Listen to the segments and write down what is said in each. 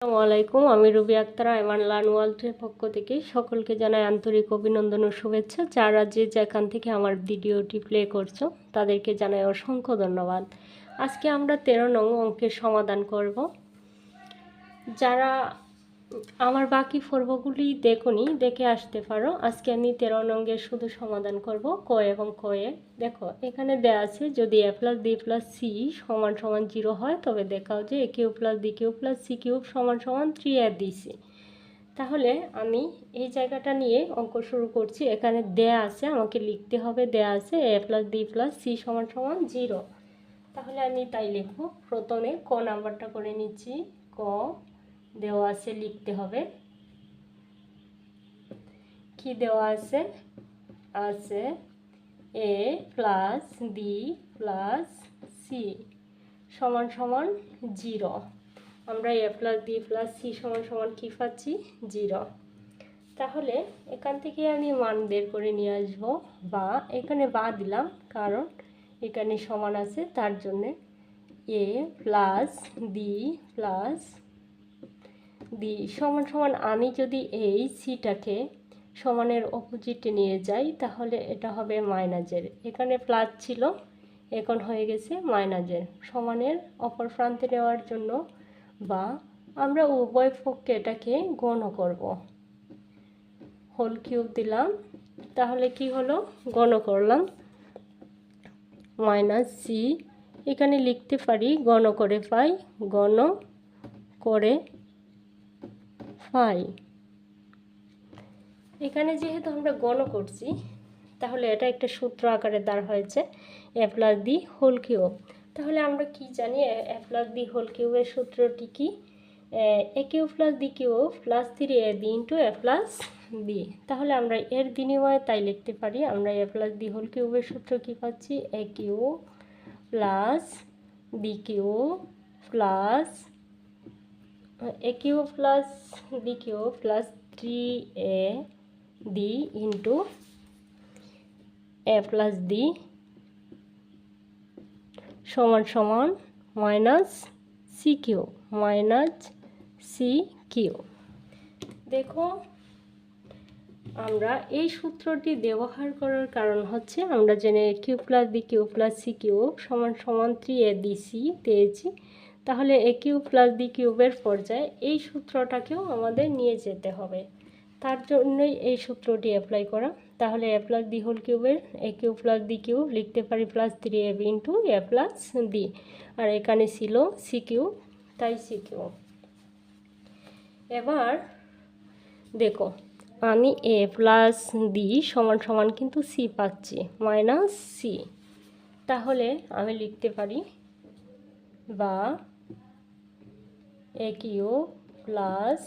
আসসালামু আলাইকুম, আমি রুবি আক্তার আইমান ওয়ার্ল্ডের পক্ষ থেকে সকলকে জানাই আন্তরিক অভিনন্দন ও শুভেচ্ছা। যারা যে যেখান থেকে আমার ভিডিওটি প্লে করছ, তাদেরকে জানাই অসংখ্য ধন্যবাদ। আজকে আমরা তেরো নং অঙ্কের সমাধান করব। যারা আমার বাকি পর্বগুলি দেখুনি, দেখে আসতে পারো। আজকে আমি তেরো নঙ্গের শুধু সমাধান করব, ক এবং কয়ে দেখো, এখানে দেয়া আছে, যদি A plus B plus C সমান সমান জিরো হয়, তবে দেখাও যে A cube plus B cube plus C cube সমান সমান থ্রি এ দিছি তাহলে আমি এই জায়গাটা নিয়ে অঙ্ক শুরু করছি। এখানে দেয়া আছে, আমাকে লিখতে হবে, দেয়া আছে A plus B plus C সমান সমান জিরো তাহলে আমি তাই লিখব। প্রথমে ক নাম্বারটা করে নিচ্ছি, ক দেওয়া আছে, লিখতে হবে। কি দেওয়া আছে? আছে A plus B plus C সমান সমান জিরো। আমরা A plus B plus C সমান সমান কী পাচ্ছি? জিরো। তাহলে এখান থেকে আমি মান বের করে নিয়ে আসব। বা, এখানে বা দিলাম, কারণ এখানে সমান আছে, তার জন্যে A plus B plus B সমান সমান আমি যদি এই সিটাকে সমানের অপোজিটে নিয়ে যাই, তাহলে এটা হবে মাইনাজের এখানে প্লাস ছিল, এখন হয়ে গেছে মাইনাজের সমানের অপর প্রান্তে নেওয়ার জন্য বা আমরা উভয় পক্ষে এটাকে গণ করব। হোল কিউব দিলাম, তাহলে কি হলো? গণ করলাম। মাইনাস সি এখানে লিখতে পারি গণ করে পাই, গণ করে ফাই এখানে যেহেতু আমরা গণ করছি, তাহলে এটা একটা সূত্র আকারে দাঁড় হয়েছে a plus d whole cube তাহলে আমরা কি জানি এ প্লাস দি হোল কিউবের সূত্রটি কি? A cube plus d cube plus three a b into a plus b তাহলে আমরা এর বিনিময়ে তাই লিখতে পারি, আমরা এ প্লাস দি হোল কিউবের সূত্র কি পাচ্ছি? A q plus b q plus q plus b q plus three a d into a plus d সমান সমান minus c q minus c q দেখো, আমরা এই সূত্রটি ব্যবহার করার কারণ হচ্ছে আমরা জেনে q plus b q plus c q সমান সমান থ্রি এ ডি সি পেয়েছি। তাহলে এ কিউ প্লাস বি কিউবের পর্যায়ে এই সূত্রটাকেও আমাদের নিয়ে যেতে হবে। তার জন্যই এই সূত্রটি অ্যাপ্লাই করা। তাহলে এ প্লাস বি হোল কিউবের a q plus b cube লিখতে পারি plus three a b into a plus b আর এখানে ছিল সি কিউ তাই সি কিউ এবার দেখো, আমি এ প্লাস বি সমান সমান কিন্তু সি পাচ্ছি মাইনাস সি তাহলে আমি লিখতে পারি বা a q plus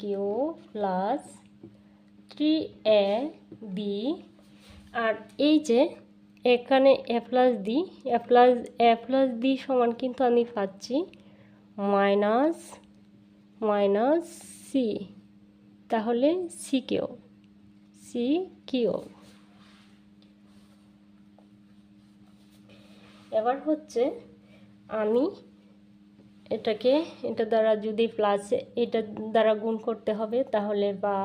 q plus three a b আর এই যে এখানে a plus d, a plus a plus b সমান কিন্তু আমি পাচ্ছি মাইনাস মাইনাস সি। তাহলে সি কিউ সি কিউ। এবার হচ্ছে আমি এটাকে, এটা দ্বারা যদি প্লাস এটা দ্বারা গুণ করতে হবে, তাহলে বা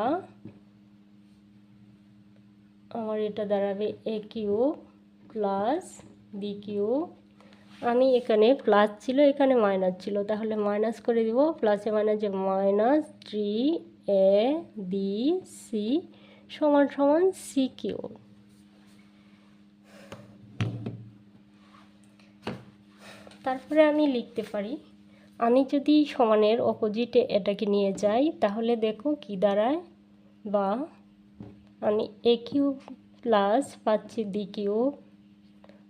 আমার এটা দাঁড়াবে a q plus b q আমি এখানে প্লাস ছিল, এখানে মাইনাস ছিল, তাহলে মাইনাস করে দিব প্লাসে মাইনাসে minus three a b c সমান সমান সি কিউ তারপরে আমি লিখতে পারি আমি যদি সমানের অপোজিটে এটাকে নিয়ে যাই, তাহলে দেখো কি দাঁড়ায়? বা আমি এ কিউব প্লাস পাচ্ছি ডি কিউব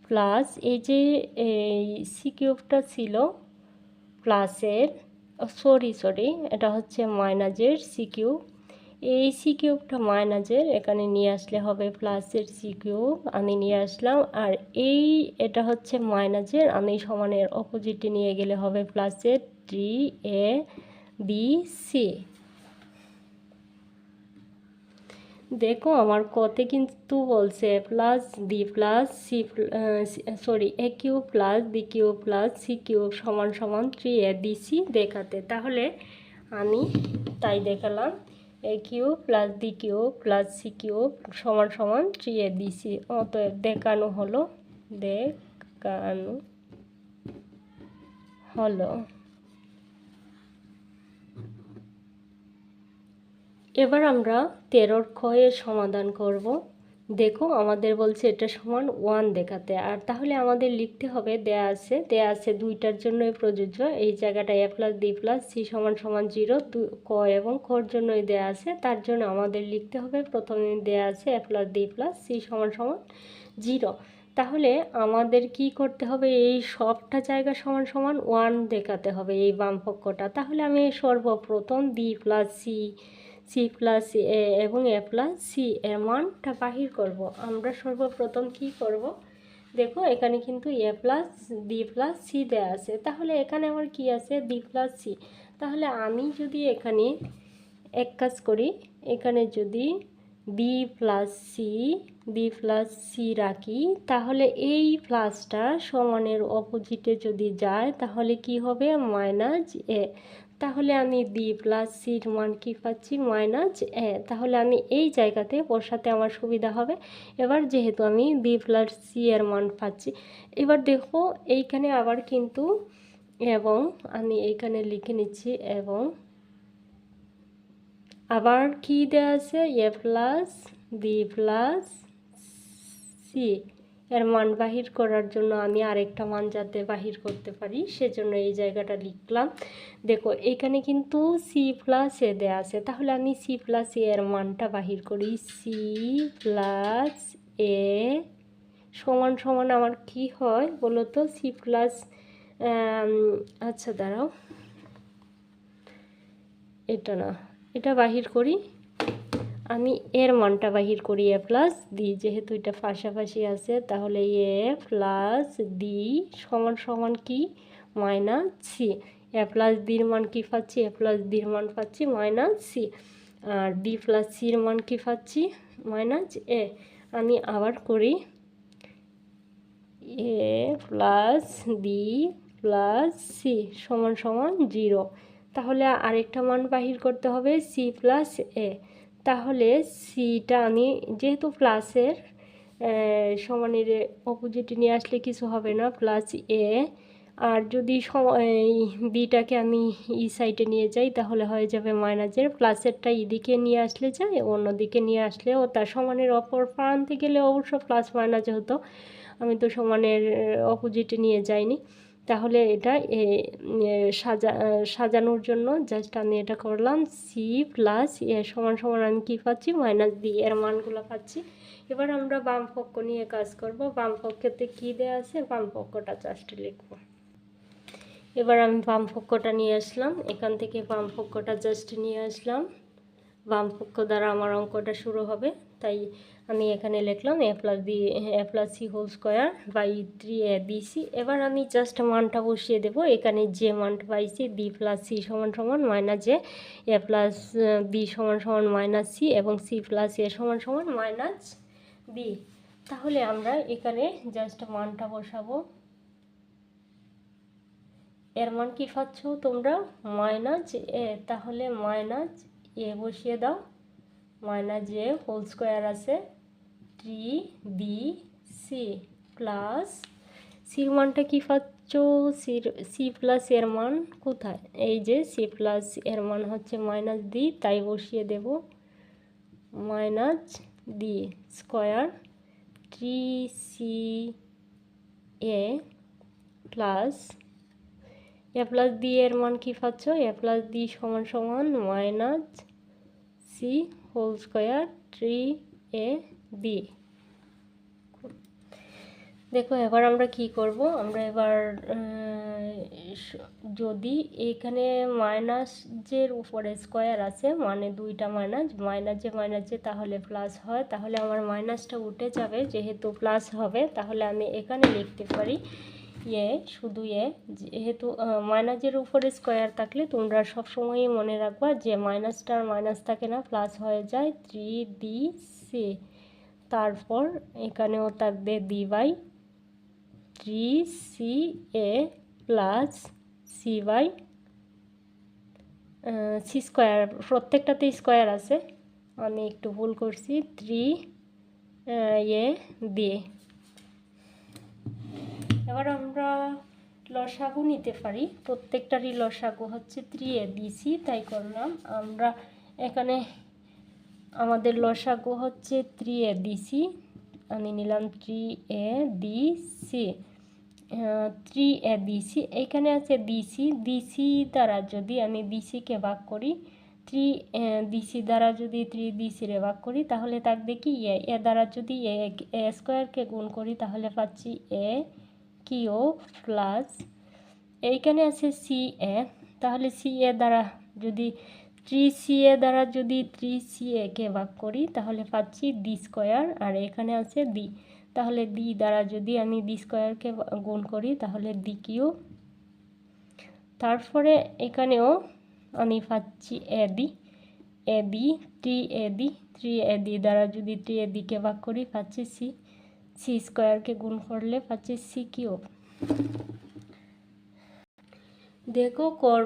প্লাস এই যে, এই সি কিউবটা ছিল প্লাসের সরি সরি এটা হচ্ছে মাইনাজের সি কিউব এই সি কিউবটা মাইনাজের এখানে নিয়ে আসলে হবে প্লাসের সি কিউব আমি নিয়ে আসলাম। আর এই এটা হচ্ছে মাইনাজের আমি সমানের অপোজিটে নিয়ে গেলে হবে প্লাসের থ্রি এ বি সি দেখো আমার কতে কিন্তু বলছে plus b plus c sorry a q plus b q plus c q সমান সমান থ্রি এ বি সি দেখাতে। তাহলে আমি তাই দেখালাম। A cube plus d cube plus c cube সমান সমান থ্রি এ দিছি অতএব দেখানো হলো দেখানো হলো। এবার আমরা তেরোর ক্ষয়ের সমাধান করব। দেখো আমাদের বলছে এটা সমান ওয়ান দেখাতে। আর তাহলে আমাদের লিখতে হবে, দেয়া আছে দেয়া আছে দুইটার জন্যই প্রযোজ্য। এই জায়গাটা a plus d plus c সমান সমান জিরো ক এবং খর জন্যই দেয়া আছে। তার জন্য আমাদের লিখতে হবে, প্রথমে দেয়া আছে a plus d plus c সমান সমান জিরো তাহলে আমাদের কি করতে হবে? এই সবটা জায়গা সমান সমান ওয়ান দেখাতে হবে এই বাম পক্ষটা তাহলে আমি সর্বপ্রথম d plus c c plus a এবং এ প্লাস সি এর মানটা বাহির করব। আমরা সর্বপ্রথম কি করব? দেখো, এখানে কিন্তু a plus d plus c দেওয়া আছে। তাহলে এখানে আবার কি আছে? ডি প্লাস সি তাহলে আমি যদি এখানে এক কাজ করি, এখানে যদি d plus c d plus c রাখি, তাহলে এই প্লাসটা সমানের অপোজিটে যদি যায়, তাহলে কি হবে? মাইনাস এ তাহলে আমি বি প্লাস সির মান কী পাচ্ছি? মাইনাস এ তাহলে আমি এই জায়গাতে বসাতে আমার সুবিধা হবে। এবার যেহেতু আমি বি প্লাস সি এর মান পাচ্ছি, এবার দেখো এইখানে আবার কিন্তু এবং আমি এইখানে লিখে নিচ্ছি এবং আবার কি দেওয়া আছে? A plus b plus c এর মান বাহির করার জন্য আমি আরেকটা মান যাতে বাহির করতে পারি, সেজন্য এই জায়গাটা লিখলাম। দেখো, এখানে কিন্তু সি প্লাস এ দেওয়া আছে। তাহলে আমি সি প্লাস এ এর মানটা বাহির করি। সি প্লাস এ সমান সমান আমার কি হয় বলো তো? সি প্লাস আচ্ছা দাঁড়াও। এটা না, এটা বাহির করি। আমি এর মানটা বাহির করি এ প্লাস ডি যেহেতু এটা পাশাপাশি আছে, তাহলে এ প্লাস ডি সমান সমান কি? মাইনাস সি এ প্লাস ডির মান কি পাচ্ছি? এ প্লাস ডির মান পাচ্ছি মাইনাস সি আর ডি প্লাস সির মান কি পাচ্ছি? মাইনাস এ আমি আবার করি a plus d plus c সমান সমান জিরো। তাহলে আরেকটা মান বাহির করতে হবে সি প্লাস এ তাহলে সিটা আমি যেহেতু প্লাসের সমানের অপোজিটে নিয়ে আসলে কিছু হবে না প্লাস এ আর যদি বিটাকে আমি ই সাইডে নিয়ে যাই, তাহলে হয়ে যাবে মাইনাসের প্লাসেরটা এদিকে নিয়ে আসলে যায় অন্যদিকে নিয়ে আসলেও তার সমানের অপর প্রান্তে গেলে অবশ্য প্লাস মাইনাস হতো। আমি তো সমানের অপোজিটে নিয়ে যাইনি। তাহলে এটা সাজা সাজানোর জন্য জাস্ট আমি এটা করলাম। সি প্লাস সমান সমান আমি কী পাচ্ছি? মাইনাস বি এর মানগুলো পাচ্ছি। এবার আমরা বাম পক্ষ নিয়ে কাজ করব। বাম পক্ষতে কী দেওয়া আছে? বাম পক্ষটা জাস্ট লিখব। এবার আমি বাম পক্ষটা নিয়ে আসলাম। এখান থেকে বাম পক্ষটা জাস্ট নিয়ে আসলাম। বাম পক্ষ দ্বারা আমার অঙ্কটা শুরু হবে। তাই আমি এখানে লিখলাম a plus b a plus c whole square by three a b c এবার আমি জাস্ট মানটা বসিয়ে দেব। এখানে যে মানটা পাইছি বি প্লাস সি সমান সমান minus j a plus b সমান সমান মাইনাস সি এবং সি প্লাস এ সমান সমান মাইনাস বি তাহলে আমরা এখানে জাস্ট মানটা বসাবো। এর মান কি পাচ্ছ তোমরা? মাইনাস এ তাহলে মাইনাস এ বসিয়ে দাও। মাইনাস জে হোল স্কোয়ার আছে থ্রি বি সি প্লাস সির মানটা কী পাচ্ছ? সির সি প্লাস এর মান কোথায়? এই যে সি প্লাস এর মান হচ্ছে মাইনাস ডি তাই বসিয়ে দেব। Minus d square three c a plus a plus d এর মান কী পাচ্ছ? এ প্লাস ডি সমান সমান minus c whole square three a b দেখো, এবার আমরা কি করব? আমরা এবার যদি এখানে মাইনাস যে উপরে স্কোয়ার আছে মানে দুইটা মাইনাস মাইনাস যে মাইনাস যে, তাহলে প্লাস হয়। তাহলে আমার মাইনাসটা উঠে যাবে, যেহেতু প্লাস হবে, তাহলে আমি এখানে লিখতে পারি এ, শুধু এ, যেহেতু মাইনাসের উপরে স্কোয়ার থাকলে তোমরা সবসময়ই মনে রাখবা যে মাইনাসটার মাইনাস থাকে না প্লাস হয়ে যায় থ্রি ডি সি তারপর এখানেও থাকবে d by three c a plus c by c square প্রত্যেকটাতে স্কোয়ার আছে। আমি একটু ভুল করছি। থ্রি এ দিয়ে। এবার আমরা লসাগু নিতে পারি। প্রত্যেকটারই লসাগু হচ্ছে এ দিছি তাই করলাম। আমরা এখানে আমাদের লসাগু হচ্ছে থ্রি এ দিছি আমি নিলাম three a d c three a দিসি এখানে আছে ডিসি ডিসি দ্বারা যদি আমি ডিসিকে ভাগ করি থ্রি ডিসি দ্বারা যদি থ্রি ডিসিরে ভাগ করি, তাহলে থাকবে কি? এ এ দ্বারা যদি এ স্কোয়ারকে গুণ করি, তাহলে পাচ্ছি এ কিউ প্লাস এইখানে আছে সি এ, তাহলে সি এ দ্বারা যদি থ্রি সি এ দ্বারা যদি থ্রি সি একে ভাগ করি, তাহলে পাচ্ছি ডি স্কোয়ার, আর এখানে আছে ডি। তাহলে ডি দ্বারা যদি আমি ডি স্কোয়ারকে গুণ করি, তাহলে ডি কিউ। তারপরে এখানেও আমি পাচ্ছি a d a d, three a d, three a d দ্বারা যদি থ্রি এ ডিকে ভাগ করি, পাচ্ছি সি। সি স্কোয়ারকে গুণ করলে পাচ্ছি সি কিউ দেখো কর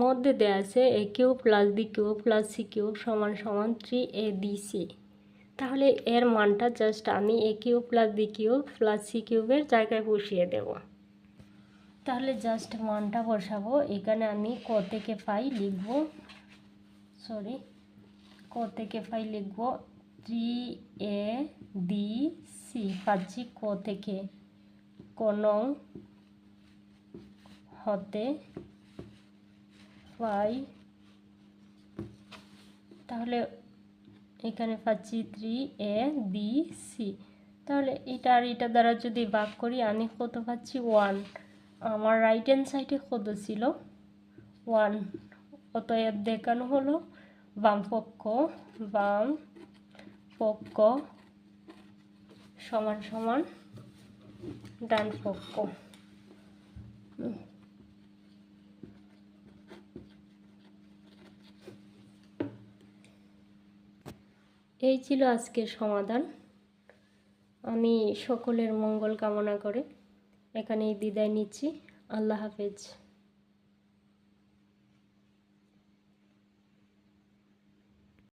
মধ্যে দেওয়া আছে a q plus d q plus c q সমান সমান থ্রি এ ডি সি তাহলে এর মানটা জাস্ট আমি a q plus d q plus c কিউবের জায়গায় বসিয়ে দেব। তাহলে জাস্ট মানটা বসাবো। এখানে আমি ক থেকে পাই লিখব। সরি ক থেকে পাই লিখব থ্রি এ ডি সি পাচ্ছি ক থেকে কোন হতে পাই। তাহলে এখানে পাচ্ছি থ্রি এ বি সি তাহলে এটা আর এটা দ্বারা যদি ভাগ করি, আমি কত পাচ্ছি? ওয়ান আমার রাইট হ্যান্ড সাইডে কত ছিল? ওয়ান অতএব দেখানো হলো বাম পক্ষ বাম পক্ষ সমান সমান ডান পক্ষ। এই ছিল আজকের সমাধান। আমি সকলের মঙ্গল কামনা করে এখানেই বিদায় নিচ্ছি। আল্লাহ হাফেজ।